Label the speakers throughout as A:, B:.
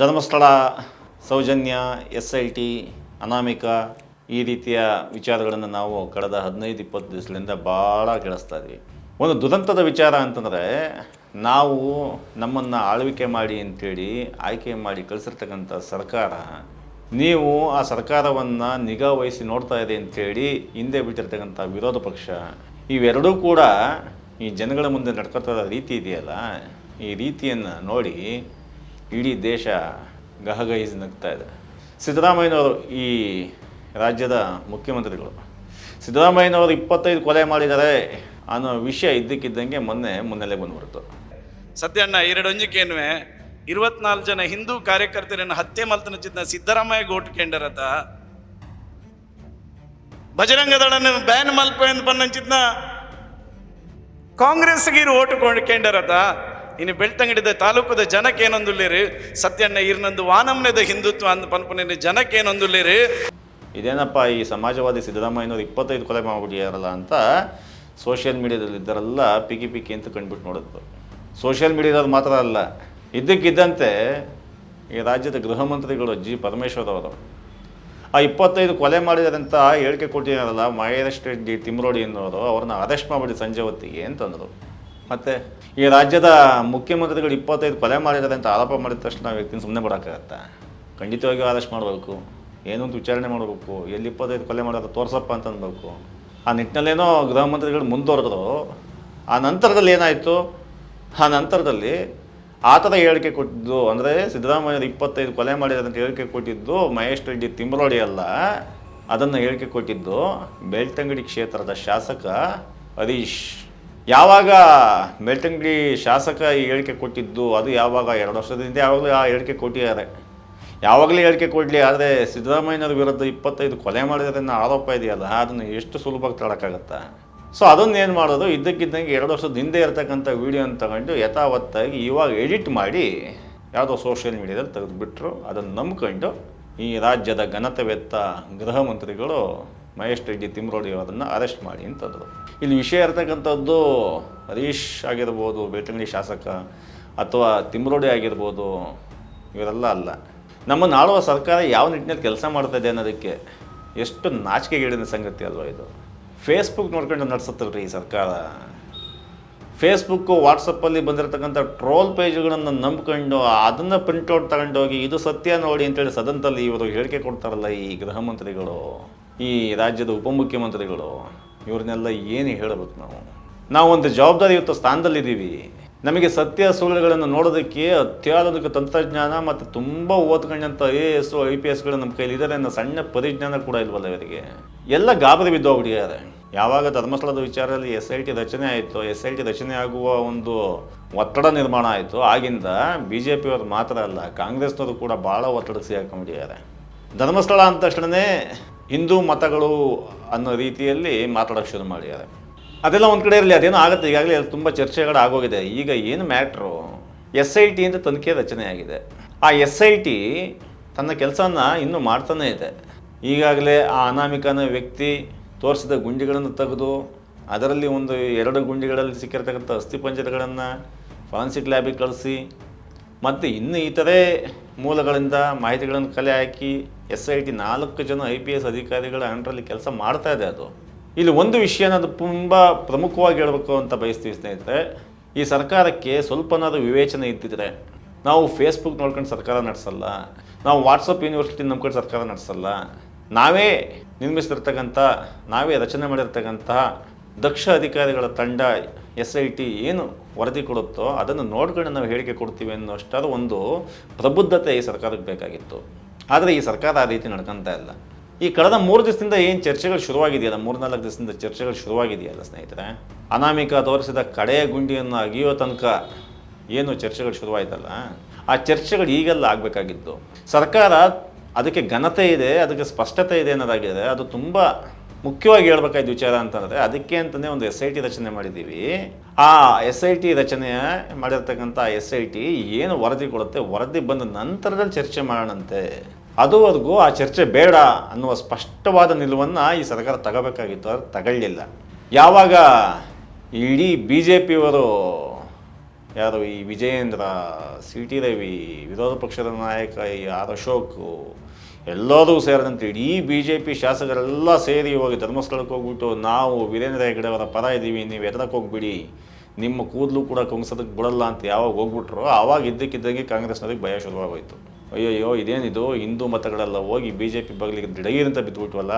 A: Dharmasthala, Sowjanya S I T ಅನಾಮಿಕ ಈ ರೀತಿಯ ವಿಚಾರಗಳನ್ನು ನಾವು ಕಳೆದ ಹದಿನೈದು, ಇಪ್ಪತ್ತು ದಿವಸಗಳಿಂದ ಭಾಳ ಕೇಳಿಸ್ತಾ ಇದ್ವಿ. ಒಂದು ದುರಂತದ ವಿಚಾರ ಅಂತಂದರೆ, ನಾವು ನಮ್ಮನ್ನು ಆಳ್ವಿಕೆ ಮಾಡಿ ಅಂತೇಳಿ ಆಯ್ಕೆ ಮಾಡಿ ಕಳಿಸಿರ್ತಕ್ಕಂಥ ಸರ್ಕಾರ, ನೀವು ಆ ಸರ್ಕಾರವನ್ನು ನಿಗಾ ವಹಿಸಿ ನೋಡ್ತಾ ಇದೆ ಅಂತೇಳಿ ಹಿಂದೆ ಬಿಟ್ಟಿರ್ತಕ್ಕಂಥ ವಿರೋಧ ಪಕ್ಷ, ಇವೆರಡೂ ಕೂಡ ಈ ಜನಗಳ ಮುಂದೆ ನಡ್ಕೊತಾ ರೀತಿ ಇದೆಯಲ್ಲ? ಈ ರೀತಿಯನ್ನು ನೋಡಿ ಇಡೀ ದೇಶ ಗಹಗಹಿಸಿ ನಗ್ತಾ ಇದೆ. ಸಿದ್ದರಾಮಯ್ಯನವರು ಈ ರಾಜ್ಯದ ಮುಖ್ಯಮಂತ್ರಿಗಳು. ಸಿದ್ದರಾಮಯ್ಯನವರು ಇಪ್ಪತ್ತೈದು ಕೊಲೆ ಮಾಡಿದ್ದಾರೆ ಅನ್ನೋ ವಿಷಯ ಇದ್ದಕ್ಕಿದ್ದಂಗೆ ಮೊನ್ನೆ ಮುನ್ನೆಲೆ ಬಂದ್ಬಿಡ್ತು
B: ಸದ್ಯಣ್ಣ ಎರಡು ಅಂಜಿಕೆನ್ವೆ ಇರುವತ್ನಾಲ್ಕು ಜನ ಹಿಂದೂ ಕಾರ್ಯಕರ್ತರನ್ನು ಹತ್ಯೆ ಮಲ್ತನ ಸಿದ್ದರಾಮಯ್ಯ ಗೋಟ್ಕೊಂಡರತ ಬಜರಂಗ ದಳನ ಬ್ಯಾನ್ ಮಲ್ಪ ಎಂದು ಪನ್ನಂಚಿದ್ನ ಕಾಂಗ್ರೆಸ್ಗೆ ಇರು ಓಟು ಕೊಂಡರತ ಇನ್ನು ಬೆಳ್ತಂಗಡಿದ ತಾಲೂಕದ ಜನಕ್ಕೆ ಲೇರಿ ಸತ್ಯಣ್ಣ ಇರ್ನಂದು ವಾನಮ್ನದ ಹಿಂದುತ್ವ ಅಂದ ಪನ್ಪನಿನ ಜನಕ್ಕೆ ಲೇರಿ
A: ಇದೇನಪ್ಪ ಈ ಸಮಾಜವಾದಿ ಸಿದ್ದರಾಮಯ್ಯನವರು ಇಪ್ಪತ್ತೈದು ಕೊಲೆ ಮಾಡಿಬಿಟ್ಟಿಯಾರಲ್ಲ ಅಂತ ಸೋಷಿಯಲ್ ಮೀಡಿಯಾದಲ್ಲಿ ಇದ್ದಾರಲ್ಲ ಪಿಕಿ ಪಿಕಿ ಅಂತ ಕಂಡುಬಿಟ್ಟು ನೋಡಿದ್ರು ಸೋಷಿಯಲ್ ಮೀಡಿಯಾದಲ್ಲಿ ಮಾತ್ರ ಅಲ್ಲ, ಇದ್ದಕ್ಕಿದ್ದಂತೆ ಈ ರಾಜ್ಯದ ಗೃಹ ಮಂತ್ರಿಗಳು ಜಿ ಪರಮೇಶ್ವರ್ ಅವರು. ಆ ಇಪ್ಪತ್ತೈದು ಕೊಲೆ ಮಾಡಿದಾರಂತ ಹೇಳಿಕೆ ಕೊಟ್ಟಿರಲ್ಲ ಮಹೇಶ್ ರೆಡ್ಡಿ ತಿಮ್ರೋಡಿ ಅನ್ನೋರು ಅವ್ರನ್ನ ಅರೆಸ್ಟ್ ಮಾಡಿಬಿಡಿ ಸಂಜೆ ಹೊತ್ತಿಗೆ ಅಂತಂದರು. ಮತ್ತು? ಈ ರಾಜ್ಯದ ಮುಖ್ಯಮಂತ್ರಿಗಳು ಇಪ್ಪತ್ತೈದು ಕೊಲೆ ಮಾಡಿದ್ದಾರೆ ಅಂತ ಆರೋಪ ಮಾಡಿದ ತಕ್ಷಣ ಆ ವ್ಯಕ್ತಿನ ಸುಮ್ಮನೆ ಬಿಡೋಕ್ಕಾಗತ್ತಾ? ಖಂಡಿತವಾಗಿಯೂ ಅರೆಸ್ಟ್ ಮಾಡಬೇಕು. ಏನೋ ಒಂದು ವಿಚಾರಣೆ ಮಾಡಬೇಕು. ಎಲ್ಲಿ ಇಪ್ಪತ್ತೈದು ಕೊಲೆ ಮಾಡೋದು ತೋರ್ಸಪ್ಪ ಅಂತ ಅನ್ಬೇಕು. ಆ ನಿಟ್ಟಿನಲ್ಲೇನೋ ಗೃಹ ಮಂತ್ರಿಗಳು ಮುಂದುವರೆದ್ರು. ಆ ನಂತರದಲ್ಲಿ ಏನಾಯಿತು? ಆ ನಂತರದಲ್ಲಿ ಆ ಥರ ಹೇಳಿಕೆ ಕೊಟ್ಟಿದ್ದು ಅಂದರೆ ಸಿದ್ದರಾಮಯ್ಯ ಇಪ್ಪತ್ತೈದು ಕೊಲೆ ಮಾಡಿದ್ದಾರೆ ಹೇಳಿಕೆ ಕೊಟ್ಟಿದ್ದು ಮಹೇಶ್ ರೆಡ್ಡಿ ತಿಮ್ರೋಡಿ ಅಲ್ಲ. ಅದನ್ನು ಹೇಳಿಕೆ ಕೊಟ್ಟಿದ್ದು ಬೆಳ್ತಂಗಡಿ ಕ್ಷೇತ್ರದ ಶಾಸಕ ಹರೀಶ್. ಯಾವಾಗ ಬೆಳ್ತಂಗಡಿ ಶಾಸಕ ಈ ಹೇಳಿಕೆ ಕೊಟ್ಟಿದ್ದು, ಅದು ಯಾವಾಗ? ಎರಡು ವರ್ಷದ ಹಿಂದೆ ಯಾವಾಗಲೂ ಆ ಹೇಳಿಕೆ ಕೊಟ್ಟಿದ್ದಾರೆ. ಯಾವಾಗಲೇ ಹೇಳಿಕೆ ಕೊಡಲಿ, ಆದರೆ ಸಿದ್ದರಾಮಯ್ಯನವ್ರ ವಿರುದ್ಧ ಇಪ್ಪತ್ತೈದು ಕೊಲೆ ಮಾಡಿದ್ರೆ ಅನ್ನೋ ಆರೋಪ ಇದೆಯಲ್ಲ, ಅದನ್ನು ಎಷ್ಟು ಸುಲಭಕ್ಕೆ ತಡಕ್ಕಾಗತ್ತಾ ಸೊ ಅದನ್ನೇನು ಮಾಡೋದು? ಇದ್ದಕ್ಕಿದ್ದಂಗೆ ಎರಡು ವರ್ಷದ ಹಿಂದೆ ಇರತಕ್ಕಂಥ ವೀಡಿಯೋನ ತಗೊಂಡು ಯಥಾವತ್ತಾಗಿ ಇವಾಗ ಎಡಿಟ್ ಮಾಡಿ, ಯಾವುದೋ ಸೋಷಿಯಲ್ ಮೀಡಿಯಾದಲ್ಲಿ ತೆಗೆದುಬಿಟ್ರು. ಅದನ್ನು ನಂಬ್ಕೊಂಡು ಈ ರಾಜ್ಯದ ಘನತೆವೆತ್ತ ಗೃಹ ಮಂತ್ರಿಗಳು ಮಹೇಶ್ ರೆಡ್ಡಿ ತಿಮ್ರೋಡಿ ಅದನ್ನು ಅರೆಸ್ಟ್ ಮಾಡಿ ಅಂತಂದರು ಇಲ್ಲಿ ವಿಷಯ ಇರ್ತಕ್ಕಂಥದ್ದು ಹರೀಶ್ ಆಗಿರ್ಬೋದು, ಬೇಟಂಗಡಿ ಶಾಸಕ ಅಥವಾ ತಿಮ್ರೋಡಿ ಆಗಿರ್ಬೋದು, ಇವರೆಲ್ಲ ಅಲ್ಲ. ನಮ್ಮ ಆಳುವ ಸರ್ಕಾರ ಯಾವ ನಿಟ್ಟಿನಲ್ಲಿ ಕೆಲಸ ಮಾಡ್ತಾ ಇದೆ ಅನ್ನೋದಕ್ಕೆ ಎಷ್ಟು ನಾಚಿಕೆಗೇಡಿನ ಸಂಗತಿ ಅಲ್ವಾ ಇದು. ಫೇಸ್ಬುಕ್ ನೋಡ್ಕೊಂಡು ನಡೆಸುತ್ತಲ್ರಿ ಈ ಸರ್ಕಾರ. ಫೇಸ್ಬುಕ್ಕು ವಾಟ್ಸಪ್ಪಲ್ಲಿ ಬಂದಿರತಕ್ಕಂಥ ಟ್ರೋಲ್ ಪೇಜ್ಗಳನ್ನು ನಂಬ್ಕೊಂಡು ಅದನ್ನು ಪ್ರಿಂಟೌಟ್ ತಗೊಂಡೋಗಿ ಇದು ಸತ್ಯ ನೋಡಿ ಅಂತೇಳಿ ಸದನದಲ್ಲಿ ಇವರು ಹೇಳಿಕೆ ಕೊಡ್ತಾರಲ್ಲ ಈ ಗೃಹ ಮಂತ್ರಿಗಳು. ಈ ರಾಜ್ಯದ ಉಪಮುಖ್ಯಮಂತ್ರಿಗಳು, ಇವ್ರನ್ನೆಲ್ಲ ಏನು ಹೇಳಬೇಕು ನಾವು? ನಾವು ಒಂದು ಜವಾಬ್ದಾರಿಯುತ ಸ್ಥಾನದಲ್ಲಿದ್ದೀವಿ. ನಮಗೆ ಸತ್ಯ ಸುಳ್ಳುಗಳನ್ನು ನೋಡೋದಕ್ಕೆ ಅತ್ಯಾಧುನಿಕ ತಂತ್ರಜ್ಞಾನ ಮತ್ತು ತುಂಬ ಓದ್ಕೊಂಡಂಥ ಎ ಎಸ್ ಐ ಪಿ ಎಸ್ಗಳು ನಮ್ಮ ಕೈಲಿ ಇದ್ದಾರೆ ಅನ್ನೋ ಸಣ್ಣ ಪರಿಜ್ಞಾನ ಕೂಡ ಇಲ್ವಲ್ಲ ಇವರಿಗೆ? ಎಲ್ಲ ಗಾಬರಿ ಬಿದ್ದೋಗ್ಬಿಟ್ಟಿದ್ದಾರೆ ಯಾವಾಗ ಧರ್ಮಸ್ಥಳದ ವಿಚಾರದಲ್ಲಿ ಎಸ್ ಐ ಟಿ ರಚನೆ ಆಯಿತು ಎಸ್ ಐ ಟಿ ರಚನೆ ಆಗುವ ಒಂದು ಒತ್ತಡ ನಿರ್ಮಾಣ ಆಯಿತು, ಆಗಿಂದ ಬಿ ಜೆ ಪಿಯವರು ಮಾತ್ರ ಅಲ್ಲ, ಕಾಂಗ್ರೆಸ್ನವರು ಕೂಡ ಭಾಳ ಒತ್ತಡಕ್ಕೆ ಸಿಗಾಕೊಂಡಿದ್ದಾರೆ ಧರ್ಮಸ್ಥಳ ಅಂದ ತಕ್ಷಣವೇ ಹಿಂದೂ ಮತಗಳು ಅನ್ನೋ ರೀತಿಯಲ್ಲಿ ಮಾತಾಡೋಕ್ಕೆ ಶುರು ಮಾಡಿದ್ದಾರೆ. ಅದೆಲ್ಲ ಒಂದು ಕಡೆ ಇರಲಿ, ಅದೇನೋ ಆಗುತ್ತೆ, ಈಗಾಗಲೇ ಅಲ್ಲಿ ತುಂಬ ಚರ್ಚೆಗಳು ಆಗೋಗಿದೆ. ಈಗ ಏನು ಮ್ಯಾಟ್ರು? ಎಸ್ ಐ ಟಿ ಅಂತ ತನಿಖೆ ರಚನೆಯಾಗಿದೆ ಆ ಎಸ್ ಐ ಟಿ ತನ್ನ ಕೆಲಸನ ಇನ್ನೂ ಮಾಡ್ತಾನೇ ಇದೆ. ಈಗಾಗಲೇ ಆ ಅನಾಮಿಕನ ವ್ಯಕ್ತಿ ತೋರಿಸಿದ ಗುಂಡಿಗಳನ್ನು ತೆಗೆದು, ಅದರಲ್ಲಿ ಒಂದು ಎರಡು ಗುಂಡಿಗಳಲ್ಲಿ ಸಿಕ್ಕಿರ್ತಕ್ಕಂಥ ಅಸ್ಥಿಪಂಜರಗಳನ್ನು ಫಾರೆನ್ಸಿಕ್ ಲ್ಯಾಬಿಗೆ ಕಳಿಸಿ, ಮತ್ತು ಇನ್ನು ಇತರೆ ಮೂಲಗಳಿಂದ ಮಾಹಿತಿಗಳನ್ನು ಕಲೆ ಹಾಕಿ ಎಸ್ ಐ ಟಿ ನಾಲ್ಕು ಜನ ಐ ಪಿ ಎಸ್ ಅಧಿಕಾರಿಗಳ ಅಂಡರಲ್ಲಿ ಕೆಲಸ ಮಾಡ್ತಾ ಇದೆ ಅದು. ಇಲ್ಲಿ ಒಂದು ವಿಷಯನ ಅದು ತುಂಬ ಪ್ರಮುಖವಾಗಿ ಹೇಳಬೇಕು ಅಂತ ಬಯಸ್ತೀವಿ ಸ್ನೇಹಿತರೆ, ಈ ಸರ್ಕಾರಕ್ಕೆ ಸ್ವಲ್ಪನಾದರೂ ವಿವೇಚನೆ ಇದ್ದಿದ್ರೆ ನಾವು ಫೇಸ್ಬುಕ್ ನೋಡ್ಕೊಂಡು ಸರ್ಕಾರ ನಡೆಸಲ್ಲ, ನಾವು ವಾಟ್ಸಪ್ ಯೂನಿವರ್ಸಿಟಿ ನಂಬ್ಕೊಂಡು ಸರ್ಕಾರ ನಡೆಸಲ್ಲ, ನಾವೇ ನಿರ್ಮಿಸಿರ್ತಕ್ಕಂಥ, ನಾವೇ ರಚನೆ ಮಾಡಿರ್ತಕ್ಕಂತಹ ದಕ್ಷ ಅಧಿಕಾರಿಗಳ ತಂಡ ಎಸ್ ಐ ಟಿ ಏನು ವರದಿ ಕೊಡುತ್ತೋ ಅದನ್ನು ನೋಡ್ಕೊಂಡು ನಾವು ಹೇಳಿಕೆ ಕೊಡ್ತೀವಿ ಅನ್ನೋಷ್ಟರ ಒಂದು ಪ್ರಬುದ್ಧತೆ ಈ ಸರ್ಕಾರಕ್ಕೆ ಬೇಕಾಗಿತ್ತು. ಆದರೆ ಈ ಸರ್ಕಾರ ಆ ರೀತಿ ನಡ್ಕೊತಾ ಇಲ್ಲ. ಈ ಕಳೆದ ಮೂರು ದಿವಸದಿಂದ ಏನು ಚರ್ಚೆಗಳು ಶುರುವಾಗಿದೆಯಲ್ಲ ಮೂರು ನಾಲ್ಕು ದಿವಸದಿಂದ ಚರ್ಚೆಗಳು ಶುರುವಾಗಿದೆಯಲ್ಲ ಸ್ನೇಹಿತರೆ? ಅನಾಮಿಕ ತೋರಿಸಿದ ಕಡೆಯ ಗುಂಡಿಯನ್ನು ಅಗಿಯೋ ತನಕ ಏನು ಚರ್ಚೆಗಳು ಶುರುವಾಯ್ತಲ್ಲ? ಆ ಚರ್ಚೆಗಳು ಈಗೆಲ್ಲ ಆಗಬೇಕಾಗಿದ್ದು. ಸರ್ಕಾರ ಅದಕ್ಕೆ ಘನತೆ ಇದೆ, ಅದಕ್ಕೆ ಸ್ಪಷ್ಟತೆ ಇದೆ ಅನ್ನೋದಾಗಿದೆ ಅದು ತುಂಬ ಮುಖ್ಯವಾಗಿ ಹೇಳ್ಬೇಕಾದ ವಿಚಾರ ಅಂತಂದರೆ ಅದಕ್ಕೆ ಅಂತಲೇ ಒಂದು ಎಸ್ ಐ ಟಿ ರಚನೆ ಮಾಡಿದ್ದೀವಿ. ಆ ಎಸ್ ಐ ಟಿ ರಚನೆ ಮಾಡಿರ್ತಕ್ಕಂಥ ಎಸ್ ಐ ಟಿ ಏನು ವರದಿ ಕೊಡುತ್ತೆ, ವರದಿ ಬಂದ ನಂತರದಲ್ಲಿ ಚರ್ಚೆ ಮಾಡೋಣಂತೆ. ಅದುವರೆಗೂ ಆ ಚರ್ಚೆ ಬೇಡ ಅನ್ನುವ ಸ್ಪಷ್ಟವಾದ ನಿಲುವನ್ನು ಈ ಸರ್ಕಾರ ತಗೋಬೇಕಾಗಿತ್ತು. ಅವ್ರು ತಗೊಳ್ಳಿಲ್ಲ. ಯಾವಾಗ ಇಡೀ ಬಿ ಜೆ ಪಿಯವರು ಯಾರು ಈ ವಿಜಯೇಂದ್ರ, ಸಿ ಟಿ ರವಿ, ವಿರೋಧ ಪಕ್ಷದ ನಾಯಕ ಈ ಆರ್ ಅಶೋಕ್, ಎಲ್ಲರೂ ಸೇರಿದಂತೆ ಇಡೀ ಬಿ ಜೆ ಪಿ ಶಾಸಕರೆಲ್ಲ ಸೇರಿ ಹೋಗಿ ಧರ್ಮಸ್ಥಳಕ್ಕೆ ಹೋಗ್ಬಿಟ್ಟು, ನಾವು ವೀರೇಂದ್ರ ಹೆಗಡೆ ಅವರ ಪರ ಇದ್ದೀವಿ, ನೀವು ಎದಕ್ಕೆ ಹೋಗ್ಬಿಡಿ, ನಿಮ್ಮ ಕೂದಲು ಕೂಡ ಕುಂಗ್ಸೋದಕ್ಕೆ ಬಿಡಲ್ಲ ಅಂತ ಯಾವಾಗ ಹೋಗ್ಬಿಟ್ರು ಆವಾಗ ಇದ್ದಕ್ಕಿದ್ದಂಗೆ ಕಾಂಗ್ರೆಸ್ನವ್ರಿಗೆ ಭಯ ಶುರುವಾಗೋಯ್ತು. ಅಯ್ಯಯ್ಯೋ, ಇದೇನಿದು? ಹಿಂದೂ ಮತಗಳೆಲ್ಲ ಹೋಗಿ ಬಿ ಜೆ ಪಿ ಬಗ್ಲಿಗೆ ದಿಢೀರಂತ ಬಿದ್ದುಬಿಟ್ವಲ್ಲ?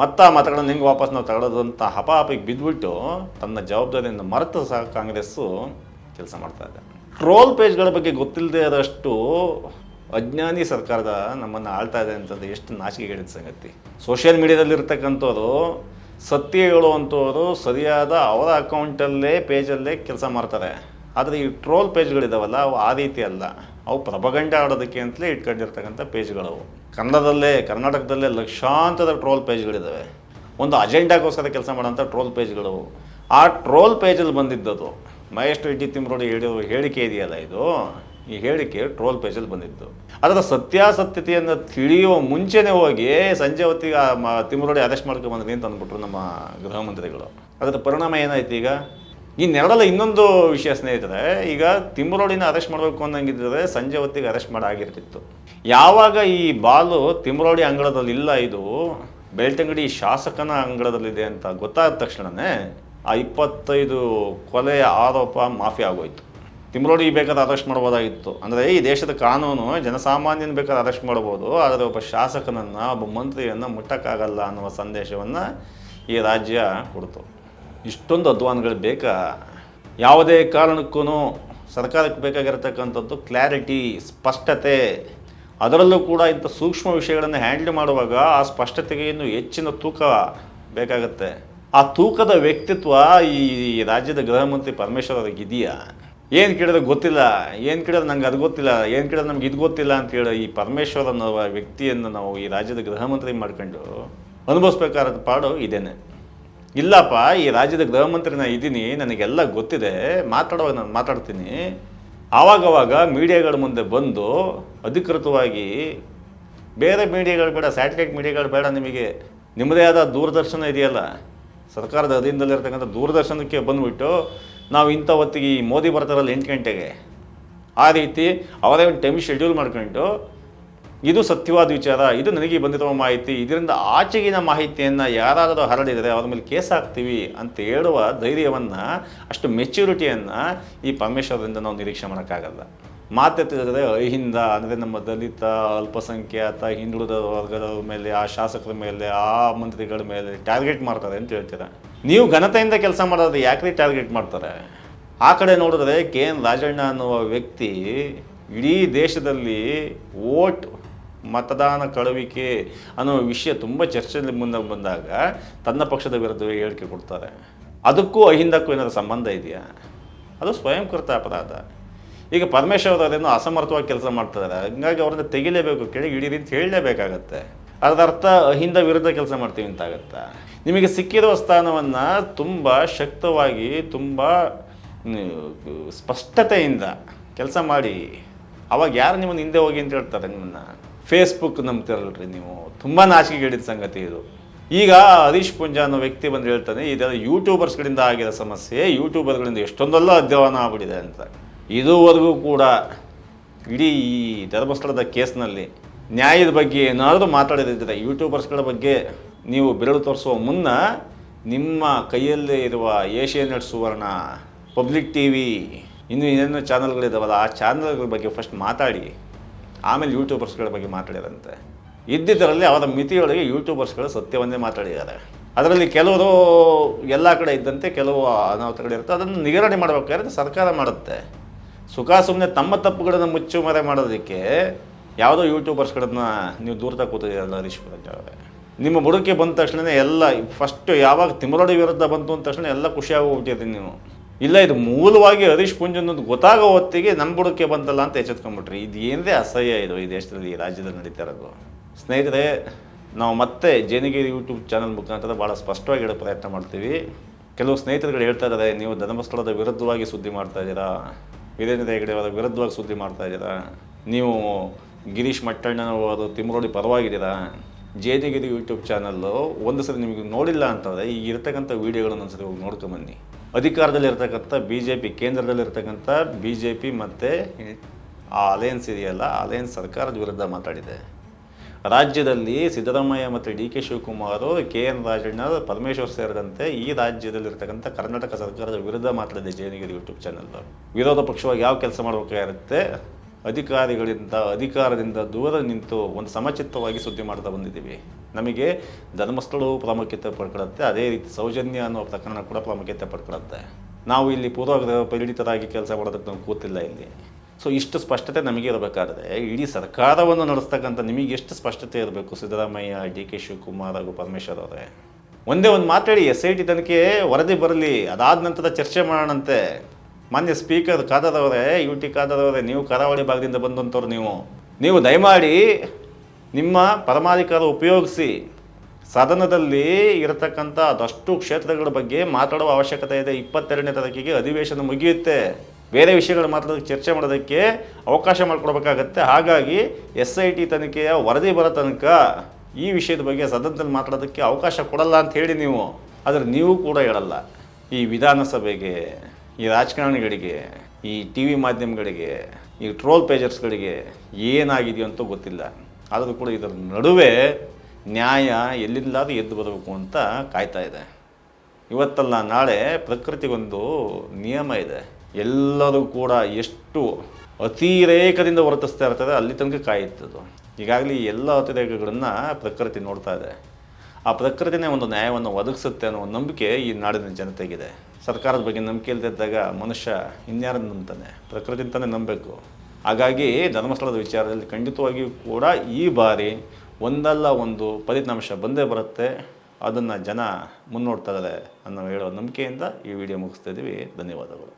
A: ಮತ್ತು ಆ ಮತಗಳನ್ನು ಹೆಂಗೆ ವಾಪಸ್ ನಾವು ತಗೊಳ್ಳೋದು ಅಂತ ಹಪಾಹಪಿಗೆ ಬಿದ್ದುಬಿಟ್ಟು ತನ್ನ ಜವಾಬ್ದಾರಿಯಿಂದ ಮರೆತು ಸಹ ಕಾಂಗ್ರೆಸ್ಸು ಕೆಲಸ ಮಾಡ್ತಾ ಇದೆ. ಟ್ರೋಲ್ ಪೇಜ್ಗಳ ಬಗ್ಗೆ ಗೊತ್ತಿಲ್ಲದೆ ಆದಷ್ಟು ಅಜ್ಞಾನಿ ಸರ್ಕಾರದ ನಮ್ಮನ್ನು ಆಳ್ತಾ ಇದೆ ಅಂತಂದು ಎಷ್ಟು ನಾಚಿಕೆಗೇಡಿದ ಸಂಗತಿ. ಸೋಷಿಯಲ್ ಮೀಡಿಯಾದಲ್ಲಿರ್ತಕ್ಕಂಥವ್ರು ಸತ್ಯ ಹೇಳುವಂಥವ್ರು ಸರಿಯಾದ ಅವರ ಅಕೌಂಟಲ್ಲೇ ಪೇಜಲ್ಲೇ ಕೆಲಸ ಮಾಡ್ತಾರೆ. ಆದರೆ ಈ ಟ್ರೋಲ್ ಪೇಜ್ಗಳಿದಾವಲ್ಲ ಅವು ಆ ರೀತಿ ಅಲ್ಲ. ಅವು ಪ್ರಭಗಂಡ ಆಡೋದಕ್ಕೆ ಅಂತಲೇ ಇಟ್ಕೊಂಡಿರ್ತಕ್ಕಂಥ ಪೇಜ್ಗಳವು ಕನ್ನಡದಲ್ಲೇ, ಕರ್ನಾಟಕದಲ್ಲೇ ಲಕ್ಷಾಂತರ ಟ್ರೋಲ್ ಪೇಜ್ಗಳಿದ್ದಾವೆ ಒಂದು ಅಜೆಂಡಾಗೋಸ್ಕರ ಕೆಲಸ ಮಾಡೋಂಥ ಟ್ರೋಲ್ ಪೇಜ್ಗಳು ಆ ಟ್ರೋಲ್ ಪೇಜಲ್ಲಿ ಬಂದಿದ್ದದು, ಮಹೇಶ್ ರೆಡ್ಡಿ ತಿಮ್ರೋಡಿ ಹೇಳಿರೋ ಹೇಳಿಕೆ ಇದೆಯಲ್ಲ ಇದು? ಈ ಹೇಳಿಕೆ ಟ್ರೋಲ್ ಪೇಜಲ್ಲಿ ಬಂದಿದ್ದು. ಅದರ ಸತ್ಯಾಸತ್ಯತೆಯನ್ನು ತಿಳಿಯುವ ಮುಂಚೆನೇ ಹೋಗಿ ಸಂಜೆ ಹೊತ್ತಿಗೆ ತಿಮ್ರೋಡಿ ಅರೆಸ್ಟ್ ಮಾಡ್ಕೊಂಬಂದ್ರಿ ಅಂತ ಅಂದ್ಬಿಟ್ರು ನಮ್ಮ ಗೃಹ ಮಂತ್ರಿಗಳು. ಅದರ ಪರಿಣಾಮ ಏನಾಯ್ತು ಈಗ? ಇನ್ನೆರಡಲ್ಲ ಇನ್ನೊಂದು ವಿಷಯ ಸ್ನೇಹಿತರೆ, ಈಗ ತಿಮ್ರೋಡಿನ ಅರೆಸ್ಟ್ ಮಾಡಬೇಕು ಅನ್ನಂಗಿದ್ರೆ ಸಂಜೆ ಹೊತ್ತಿಗೆ ಅರೆಸ್ಟ್ ಮಾಡಾಗಿರ್ತಿತ್ತು ಯಾವಾಗ ಈ ಬಾಲು ತಿಮ್ರೋಡಿ ಅಂಗಳದಲ್ಲಿ ಇಲ್ಲ, ಇದು ಬೆಳ್ತಂಗಡಿ ಶಾಸಕನ ಅಂಗಳದಲ್ಲಿದೆ ಅಂತ ಗೊತ್ತಾದ ತಕ್ಷಣವೇ ಆ ಇಪ್ಪತ್ತೈದು ಕೊಲೆಯ ಆರೋಪ ಮಾಫಿ ಆಗೋಯ್ತು. ತಿಮ್ರೋಡಿ ಬೇಕಾದ್ರೆ ಅರೆಸ್ಟ್ ಮಾಡ್ಬೋದಾಗಿತ್ತು. ಅಂದರೆ ಈ ದೇಶದ ಕಾನೂನು, ಜನಸಾಮಾನ್ಯನ ಬೇಕಾದ್ರೆ ಅರೆಸ್ಟ್ ಮಾಡ್ಬೋದು, ಆದರೆ ಒಬ್ಬ ಶಾಸಕನನ್ನು, ಒಬ್ಬ ಮಂತ್ರಿಯನ್ನು ಮುಟ್ಟಕ್ಕಾಗಲ್ಲ ಅನ್ನುವ ಸಂದೇಶವನ್ನು ಈ ರಾಜ್ಯ ಕೊಡ್ತು. ಇಷ್ಟೊಂದು ಅಧ್ವಾನಗಳು ಬೇಕಾ. ಯಾವುದೇ ಕಾರಣಕ್ಕೂ ಸರ್ಕಾರಕ್ಕೆ ಬೇಕಾಗಿರತಕ್ಕಂಥದ್ದು ಕ್ಲಾರಿಟಿ ಸ್ಪಷ್ಟತೆ. ಅದರಲ್ಲೂ ಕೂಡ ಇಂಥ ಸೂಕ್ಷ್ಮ ವಿಷಯಗಳನ್ನು ಹ್ಯಾಂಡಲ್ ಮಾಡುವಾಗ ಆ ಸ್ಪಷ್ಟತೆಗೆ ಇನ್ನೂ ಹೆಚ್ಚಿನ ತೂಕ ಬೇಕಾಗತ್ತೆ. ಆ ತೂಕದ ವ್ಯಕ್ತಿತ್ವ ಈ ರಾಜ್ಯದ ಗೃಹ ಮಂತ್ರಿ ಪರಮೇಶ್ವರ್ ಅವ್ರಿಗೆ ಇದೆಯಾ? ಏನು ಕೇಳಿದ್ರೆ ಗೊತ್ತಿಲ್ಲ. ಏನು ಕೇಳಿದ್ರೆ ನಂಗೆ ಅದು ಗೊತ್ತಿಲ್ಲ. ಏನು ಕೇಳಿದ್ರೆ ನಮ್ಗೆ ಇದು ಗೊತ್ತಿಲ್ಲ ಅಂತ ಹೇಳಿ ಈ ಪರಮೇಶ್ವರ್ ಅನ್ನೋ ವ್ಯಕ್ತಿಯನ್ನು ನಾವು ಈ ರಾಜ್ಯದ ಗೃಹ ಮಂತ್ರಿ ಮಾಡ್ಕೊಂಡು ಅನುಭವಿಸ್ಬೇಕಾದ ಪಾಡು ಇದೇನೆ. ಇಲ್ಲಪ್ಪ, ಈ ರಾಜ್ಯದ ಗೃಹ ಮಂತ್ರಿ ನಾನು ಇದ್ದೀನಿ, ನನಗೆಲ್ಲ ಗೊತ್ತಿದೆ ಮಾತಾಡುವಾಗ ನಾನು ಮಾತಾಡ್ತೀನಿ. ಆವಾಗವಾಗ ಮೀಡಿಯಾಗಳ ಮುಂದೆ ಬಂದು ಅಧಿಕೃತವಾಗಿ ಬೇರೆ ಮೀಡಿಯಾಗಳು ಬೇಡ, ಸ್ಯಾಟಲೈಟ್ ಮೀಡಿಯಾಗಳು ಬೇಡ ನಿಮಗೆ. ನಿಮ್ಮದೇ ಆದ ದೂರದರ್ಶನ ಇದೆಯಲ್ಲ? ಸರ್ಕಾರದ ಅಧೀನದಲ್ಲಿರ್ತಕ್ಕಂಥ ದೂರದರ್ಶನಕ್ಕೆ ಬಂದುಬಿಟ್ಟು ನಾವು ಇಂಥ ಹೊತ್ತಿಗೆ ಈ ಮೋದಿ ಬರ್ತಾರಲ್ಲ ಎಂಟು ಗಂಟೆಗೆ. ಆ ರೀತಿ ಅವರೇ ಒಂದು ಟೈಮ್ ಶೆಡ್ಯೂಲ್ ಮಾಡ್ಕೊಂಡು ಇದು ಸತ್ಯವಾದ ವಿಚಾರ, ಇದು ನನಗೆ ಬಂದಿರುವ ಮಾಹಿತಿ, ಇದರಿಂದ ಆಚೆಗಿನ ಮಾಹಿತಿಯನ್ನು ಯಾರಾದರೂ ಹರಡಿದರೆ ಅವರ ಮೇಲೆ ಕೇಸ್ ಹಾಕ್ತೀವಿ ಅಂತ ಹೇಳುವ ಧೈರ್ಯವನ್ನು, ಅಷ್ಟು ಮೆಚ್ಯೂರಿಟಿಯನ್ನು ಈ ಪರಮೇಶ್ವರದಿಂದ ನಾವು ನಿರೀಕ್ಷೆ ಮಾಡೋಕ್ಕಾಗಲ್ಲ. ಮಾತೆತ್ತಿದ್ರೆ ಅಹಿಂದ, ಅಂದರೆ ನಮ್ಮ ದಲಿತ, ಅಲ್ಪಸಂಖ್ಯಾತ, ಹಿಂದುಳಿದ ವರ್ಗದ ಮೇಲೆ, ಆ ಶಾಸಕರ ಮೇಲೆ, ಆ ಮಂತ್ರಿಗಳ ಮೇಲೆ ಟಾರ್ಗೆಟ್ ಮಾಡ್ತಾರೆ ಅಂತ ಹೇಳ್ತೀರ? ನೀವು ಘನತೆಯಿಂದ ಕೆಲಸ ಮಾಡೋದು ಯಾಕ್ರಿ ಟಾರ್ಗೆಟ್ ಮಾಡ್ತಾರೆ? ಆ ಕಡೆ ನೋಡಿದ್ರೆ ಕೆ ಎನ್ ರಾಜಣ್ಣ ಅನ್ನುವ ವ್ಯಕ್ತಿ ಇಡೀ ದೇಶದಲ್ಲಿ ವೋಟ್ ಮತದಾನ ಕಳುವಿಕೆ ಅನ್ನೋ ವಿಷಯ ತುಂಬ ಚರ್ಚೆಯಲ್ಲಿ ಮುಂದೆ ಬಂದಾಗ ತನ್ನ ಪಕ್ಷದ ವಿರುದ್ಧವೇ ಹೇಳಿಕೆ ಕೊಡ್ತಾರೆ. ಅದಕ್ಕೂ ಅಹಿಂದಕ್ಕೂ ಏನಾದರೂ ಸಂಬಂಧ ಇದೆಯಾ? ಅದು ಸ್ವಯಂಕೃತ ಅಪರಾಧ. ಈಗ ಪರಮೇಶ್ವರ್ ಅವರೇನೋ ಅಸಮರ್ಥವಾಗಿ ಕೆಲಸ ಮಾಡ್ತಿದ್ದಾರೆ. ಹಂಗಾಗಿ ಅವ್ರನ್ನ ತೆಗಿಲೇಬೇಕು, ಕೆಳಗೆ ಇಡೀರಿ ಅಂತ ಹೇಳಲೇಬೇಕಾಗತ್ತೆ. ಅದರ ಅರ್ಥ ಅಹಿಂದ ವಿರುದ್ಧ ಕೆಲಸ ಮಾಡ್ತೀವಿ ಅಂತ ಆಗುತ್ತೆ ನಿಮಗೆ ಸಿಕ್ಕಿರುವ ಸ್ಥಾನವನ್ನು ತುಂಬ ಶಕ್ತವಾಗಿ, ತುಂಬ ಸ್ಪಷ್ಟತೆಯಿಂದ ಕೆಲಸ ಮಾಡಿ. ಅವಾಗ ಯಾರು ನಿಮ್ಮನ್ನು ಹಿಂದೆ ಹೋಗಿ ಅಂತ ಹೇಳ್ತಾರೆ ನಿಮ್ಮನ್ನು? ಫೇಸ್ಬುಕ್ ನಂಬ್ತಿರಲ್ರಿ ನೀವು. ತುಂಬ ನಾಚಿಕೆಗೇಡಿದ ಸಂಗತಿ ಇದು. ಈಗ ಹರೀಶ್ ಪುಂಜ ಅನ್ನೋ ವ್ಯಕ್ತಿ ಬಂದು ಹೇಳ್ತಾನೆ ಇದೆಲ್ಲ ಯೂಟ್ಯೂಬರ್ಸ್ಗಳಿಂದ ಆಗಿರೋ ಸಮಸ್ಯೆ ಯೂಟ್ಯೂಬರ್ಗಳಿಂದ ಎಷ್ಟೊಂದೆಲ್ಲ ಅಧ್ಯಯನ ಆಗ್ಬಿಟ್ಟಿದೆ ಅಂತ. ಇದುವರೆಗೂ ಕೂಡ ಇಡೀ ಈ ಧರ್ಮಸ್ಥಳದ ಕೇಸ್ನಲ್ಲಿ ನ್ಯಾಯದ ಬಗ್ಗೆ ಏನಾದರೂ ಮಾತಾಡೋದಿದ್ದರೆ ಯೂಟ್ಯೂಬರ್ಸ್ಗಳ ಬಗ್ಗೆ ನೀವು ಬೆರಳು ತೋರಿಸುವ ಮುನ್ನ ನಿಮ್ಮ ಕೈಯಲ್ಲೇ ಇರುವ Asianet Suvarna, public T V ಇನ್ನು ಏನೇನೋ ಚಾನಲ್ಗಳಿದ್ದಾವಲ್ಲ ಆ ಚಾನಲ್ಗಳ ಬಗ್ಗೆ ಫಸ್ಟ್ ಮಾತಾಡಿ. ಆಮೇಲೆ ಯೂಟ್ಯೂಬರ್ಸ್ಗಳ ಬಗ್ಗೆ ಮಾತಾಡಿರಂತೆ ಇದ್ದಿದ್ದರಲ್ಲಿ ಅವರ ಮಿತಿಯೊಳಗೆ ಯೂಟ್ಯೂಬರ್ಸ್ಗಳು ಸತ್ಯವನ್ನೇ ಮಾತಾಡಿದ್ದಾರೆ. ಅದರಲ್ಲಿ ಕೆಲವರು ಎಲ್ಲ ಕಡೆ ಇದ್ದಂತೆ ಕೆಲವು ಅನಾಹುತಗಳಿರುತ್ತೆ ಅದನ್ನು ನಿಗರಣೆ ಮಾಡಬೇಕಾದ್ರೆ ಸರ್ಕಾರ ಮಾಡುತ್ತೆ. ಸುಖ ಸುಮ್ಮನೆ ತಮ್ಮ ತಪ್ಪುಗಳನ್ನು ಮುಚ್ಚು ಮರೆ ಮಾಡೋದಕ್ಕೆ ಯಾವುದೋ ಯೂಟ್ಯೂಬರ್ಸ್ಗಳನ್ನು ನೀವು ದೂರತಾ ಕೂತಿದ್ದೀರಲ್ಲ ಹರೀಶ್ ನಿಮ್ಮ ಬುಡಕ್ಕೆ ಬಂದ ತಕ್ಷಣ ಎಲ್ಲ ಫಸ್ಟ್ ಯಾವಾಗ ತಿಮರೋಡಿ ವಿರುದ್ಧ ಬಂತು ಅಂದ ತಕ್ಷಣ ಎಲ್ಲ ಖುಷಿಯಾಗಿ ಹೋಗ್ಬಿಟ್ಟಿದ್ದೀನಿ ನೀವು. ಇಲ್ಲ, ಇದು ಮೂಲವಾಗಿ ಹರೀಶ್ ಪುಂಜ್ ಅನ್ನೋದು ಗೊತ್ತಾಗೋ ಹೊತ್ತಿಗೆ ನಮ್ಮ ಬುಡಕ್ಕೆ ಬಂತಲ್ಲ ಅಂತ ಎಚ್ಚೆತ್ಕೊಂಡ್ಬಿಟ್ರಿ. ಇದು ಏನದೇ ಅಸಹ್ಯ ಇದು ಈ ದೇಶದಲ್ಲಿ, ಈ ರಾಜ್ಯದಲ್ಲಿ ನಡೀತಾ ಇರೋದು. ಸ್ನೇಹಿತರೆ, ನಾವು ಮತ್ತೆ ಜೇನಿಗಿರಿ ಯೂಟ್ಯೂಬ್ ಚಾನಲ್ ಮುಖಾಂತರ ಭಾಳ ಸ್ಪಷ್ಟವಾಗಿ ಹೇಳೋ ಪ್ರಯತ್ನ ಮಾಡ್ತೀವಿ. ಕೆಲವು ಸ್ನೇಹಿತರುಗಳು ಹೇಳ್ತಾ ಇದ್ದಾರೆ, ನೀವು ಧರ್ಮಸ್ಥಳದ ವಿರುದ್ಧವಾಗಿ ಸುದ್ದಿ ಮಾಡ್ತಾ ಇದ್ದೀರಾ? ವೀರೇಂದ್ರ ಹೆಗಡೆ ಅವರ ವಿರುದ್ಧವಾಗಿ ಸುದ್ದಿ ಮಾಡ್ತಾ ಇದ್ದೀರಾ? ನೀವು ಗಿರೀಶ್ ಮಟ್ಟಣ್ಣನವರು ತಿಮ್ಮರೋಡಿ ಪರವಾಗಿದ್ದೀರಾ? ಜೇನಿಗಿರಿ ಯೂಟ್ಯೂಬ್ ಚಾನಲ್ಲು ಒಂದು ಸರಿ ನಿಮಗೆ ನೋಡಿಲ್ಲ ಅಂತಂದರೆ ಈಗ ಇರ್ತಕ್ಕಂಥ ವೀಡಿಯೋಗಳನ್ನು ಒಂದ್ಸರಿ ಹೋಗಿ ನೋಡ್ಕೊಂಬನ್ನಿ ಅಧಿಕಾರದಲ್ಲಿರ್ತಕ್ಕಂಥ ಬಿ ಜೆ ಪಿ ಕೇಂದ್ರದಲ್ಲಿರ್ತಕ್ಕಂಥ ಬಿ ಜೆ ಪಿ ಮತ್ತು ಆ ಅಲಯನ್ಸ್ ಇದೆಯಲ್ಲ ಆ ಅಲಯನ್ಸ್ ಸರ್ಕಾರದ ವಿರುದ್ಧ ಮಾತಾಡಿದೆ. ರಾಜ್ಯದಲ್ಲಿ ಸಿದ್ದರಾಮಯ್ಯ ಮತ್ತು D K Shivakumar, K N Rajanna Parameshwar ಸೇರಿದಂತೆ ಈ ರಾಜ್ಯದಲ್ಲಿರ್ತಕ್ಕಂಥ ಕರ್ನಾಟಕ ಸರ್ಕಾರದ ವಿರುದ್ಧ ಮಾತಾಡಿದೆ ಜಯನಗಿರಿ ಯೂಟ್ಯೂಬ್ ಚಾನಲ್ ವಿರೋಧ ಪಕ್ಷವಾಗಿ ಯಾವ ಕೆಲಸ ಮಾಡಬೇಕಾಗಿರುತ್ತೆ? ಅಧಿಕಾರಿಗಳಿಂದ, ಅಧಿಕಾರದಿಂದ ದೂರ ನಿಂತು ಒಂದು ಸಮಚಿತ್ತವಾಗಿ ಸುದ್ದಿ ಮಾಡ್ತಾ ಬಂದಿದ್ದೀವಿ. ನಮಗೆ ಧರ್ಮಸ್ಥಳವು ಪ್ರಾಮುಖ್ಯತೆ ಪಡ್ಕೊಳ್ಳುತ್ತೆ ಅದೇ ರೀತಿ ಸೌಜನ್ಯ ಅನ್ನೋ ಪ್ರಕರಣ ಕೂಡ ಪ್ರಾಮುಖ್ಯತೆ ಪಡ್ಕೊಳ್ಳುತ್ತೆ ನಾವು ಇಲ್ಲಿ ಪೂರ್ವಗ್ರಹ ಪರಿಣಿತರಾಗಿ ಕೆಲಸ ಮಾಡೋದಕ್ಕೆ ನಾವು ಕೂತಿಲ್ಲ ಇಲ್ಲಿ. ಸೊ ಇಷ್ಟು ಸ್ಪಷ್ಟತೆ ನಮಗೆ ಇರಬೇಕಾದ್ರೆ, ಇಡೀ ಸರ್ಕಾರವನ್ನು ನಡೆಸ್ತಕ್ಕಂಥ ನಿಮಗೆ ಎಷ್ಟು ಸ್ಪಷ್ಟತೆ ಇರಬೇಕು? ಸಿದ್ದರಾಮಯ್ಯ, ಡಿ ಕೆ ಶಿವಕುಮಾರ್ ಹಾಗೂ ಪರಮೇಶ್ವರ್ ಅವರೇ. ಒಂದೇ ಒಂದು ಮಾತಾಡಿ, ಎಸ್ ಐ ಟಿ ತನಿಖೆ ವರದಿ ಬರಲಿ, ಅದಾದ ನಂತರ ಚರ್ಚೆ ಮಾಡೋಣಂತೆ. ಮಾನ್ಯ ಸ್ಪೀಕರ್ ಖಾದರ್ ಅವರೇ ಯು ಟಿ ಖಾದರ್ ನೀವು ಕರಾವಳಿ ಭಾಗದಿಂದ ಬಂದಂಥವ್ರು ನೀವು. ನೀವು ದಯಮಾಡಿ ನಿಮ್ಮ ಪರಮಾಧಿಕಾರ ಉಪಯೋಗಿಸಿ ಸದನದಲ್ಲಿ ಇರತಕ್ಕಂಥ ಅದಷ್ಟು ಕ್ಷೇತ್ರಗಳ ಬಗ್ಗೆ ಮಾತಾಡುವ ಅವಶ್ಯಕತೆ ಇದೆ. ಇಪ್ಪತ್ತೆರಡನೇ ತಾರೀಕಿಗೆ ಅಧಿವೇಶನ ಮುಗಿಯುತ್ತೆ. ಬೇರೆ ವಿಷಯಗಳು ಮಾತಾಡೋದಕ್ಕೆ ಚರ್ಚೆ ಮಾಡೋದಕ್ಕೆ ಅವಕಾಶ ಮಾಡಿಕೊಡ್ಬೇಕಾಗತ್ತೆ. ಹಾಗಾಗಿ ಎಸ್ ಐ ಟಿ ತನಿಖೆಯ ವರದಿ ಬರೋ ತನಕ ಈ ವಿಷಯದ ಬಗ್ಗೆ ಸದನದಲ್ಲಿ ಮಾತಾಡೋದಕ್ಕೆ ಅವಕಾಶ ಕೊಡಲ್ಲ ಅಂತ ಹೇಳಿ ನೀವು. ಆದರೆ ನೀವು ಕೂಡ ಹೇಳಲ್ಲ ಈ ವಿಧಾನಸಭೆಗೆ. ಈ ರಾಜಕಾರಣಿಗಳಿಗೆ, ಈ ಟಿ ವಿ ಮಾಧ್ಯಮಗಳಿಗೆ, ಈ ಟ್ರೋಲ್ ಪೇಜರ್ಸ್ಗಳಿಗೆ ಏನಾಗಿದೆಯೋ ಅಂತ ಗೊತ್ತಿಲ್ಲ. ಆದರೂ ಕೂಡ ಇದರ ನಡುವೆ ನ್ಯಾಯ ಎಲ್ಲಿಂದಾದ್ರೂ ಎದ್ದು ಬರಬೇಕು ಅಂತ ಕಾಯ್ತಾ ಇದೆ. ಇವತ್ತಲ್ಲ ನಾಳೆ ಪ್ರಕೃತಿಗೊಂದು ನಿಯಮ ಇದೆ. ಎಲ್ಲರೂ ಕೂಡ ಎಷ್ಟು ಅತಿರೇಕದಿಂದ ವರ್ತಿಸ್ತಾ ಇರ್ತದೆ ಅಲ್ಲಿ ತನಕ ಕಾಯುತ್ತದು ಈಗಾಗಲೇ ಎಲ್ಲ ಅತಿರೇಕಗಳನ್ನು ಪ್ರಕೃತಿ ನೋಡ್ತಾ ಇದೆ. ಆ ಪ್ರಕೃತಿನೇ ಒಂದು ನ್ಯಾಯವನ್ನು ಒದಗಿಸುತ್ತೆ ಅನ್ನೋ ನಂಬಿಕೆ ಈ ನಾಡಿನ ಜನತೆಗಿದೆ. ಸರ್ಕಾರದ ಬಗ್ಗೆ ನಂಬಿಕೆ ಇಲ್ಲದಿದ್ದಾಗ ಮನುಷ್ಯ ಇನ್ಯಾರನ್ನು ನಂಬ್ತಾನೆ? ಪ್ರಕೃತಿ ತಾನೇ ನಂಬಬೇಕು. ಹಾಗಾಗಿ ಧರ್ಮಸ್ಥಳದ ವಿಚಾರದಲ್ಲಿ ಖಂಡಿತವಾಗಿಯೂ ಕೂಡ ಈ ಬಾರಿ ಒಂದಲ್ಲ ಒಂದು ಫಲಿತಾಂಶ ಬಂದೇ ಬರುತ್ತೆ. ಅದನ್ನು ಜನ ಮುನ್ನೋಡ್ತಾ ಇದ್ದಾರೆ ಅನ್ನೋ ಹೇಳೋ ನಂಬಿಕೆಯಿಂದ ಈ ವಿಡಿಯೋ ಮುಗಿಸ್ತಾ ಇದ್ದೀವಿ. ಧನ್ಯವಾದಗಳು.